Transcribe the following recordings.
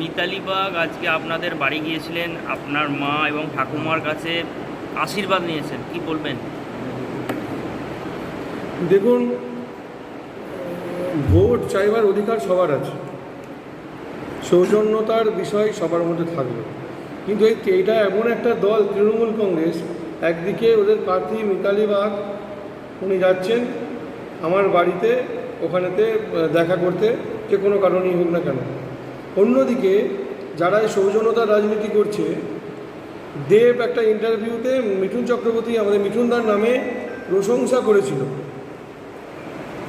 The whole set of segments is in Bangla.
মিতালি বাগ আজকে আপনাদের বাড়ি গিয়েছিলেন আপনার মা এবং ঠাকুমার কাছে আশীর্বাদ নিয়েছেন কি বলবেন? দেখুন ভোট চাইবার অধিকার সবার আছে। সৌজন্যতার বিষয় সবার মধ্যে থাকবে কিন্তু এই এটা এমন একটা দল তৃণমূল কংগ্রেস একদিকে ওদের প্রার্থী মিতালি বাগ উনি যাচ্ছেন আমার বাড়িতে ওখানেতে দেখা করতে যে কোনো কারণেই হোক না কেন। অন্যদিকে যারা এই সৌজন্যতার রাজনীতি করছে, দেব একটা ইন্টারভিউতে মিঠুন চক্রবর্তী আমাদের মিঠুনদার নামে প্রশংসা করেছিল,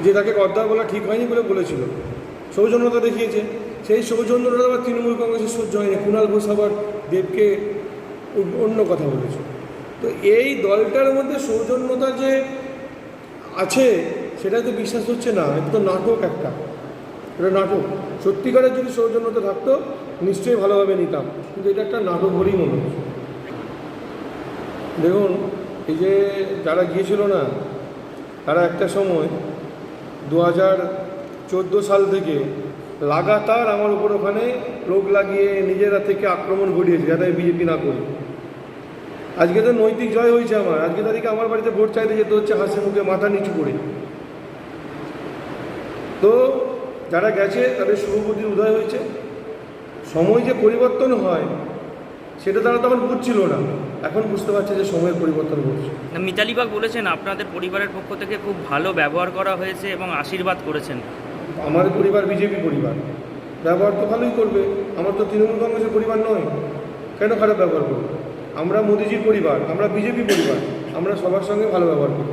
যে তাকে গদ্দার বলা ঠিক হয়নি বলে বলেছিল। সৌজন্যতা দেখিয়েছে। সেই সৌজন্যতা আবার তৃণমূল কংগ্রেসের সহ্য হয়নি। কুণাল ঘোষ আবার দেবকে অন্য- কথা বলেছে। তো এই দলটার মধ্যে সৌজন্যতা যে আছে সেটা তো বিশ্বাস হচ্ছে না। এটা তো নাটক একটা। এটা নাটক। সত্যিকারের যদি সৌজন্যতা থাকতো, নিশ্চয়ই ভালোভাবে নিতাম। কিন্তু এটা একটা নাটক বলেই মনে হচ্ছে। দেখুন, এই যে যারা গিয়েছিল না, তারা একটা সময় দু হাজার চোদ্দ সাল থেকে লাগাতার আমার উপর ওখানে লোক লাগিয়ে নিজেরা থেকে আক্রমণ ঘটিয়েছে, যাতে বিজেপি না করি। আজকে তো নৈতিক জয় হয়েছে আমার। আজকে তারিখে আমার বাড়িতে ভোট চাইতে যেতে হচ্ছে, হাসি মুখে মাথা নিচু করে। তো যারা গেছে তাদের শুভবুদ্ধির উদয় হয়েছে। সময় যে পরিবর্তন হয় সেটা তারা তখন বুঝছিল না। এখন বুঝতে পারছে যে সময়ের পরিবর্তন ঘটছে। মিতালি বাগ বলেছেন আপনাদের পরিবারের পক্ষ থেকে খুব ভালো ব্যবহার করা হয়েছে এবং আশীর্বাদ করেছেন। আমাদের পরিবার বিজেপি পরিবার। ব্যবহার তো ভালোই করবে। আমার তো তৃণমূল কংগ্রেসের পরিবার নয়। কেন খারাপ ব্যবহার করবে? আমরা মোদিজির পরিবার আমরা বিজেপি পরিবার আমরা সবার সঙ্গে ভালো ব্যবহার করি।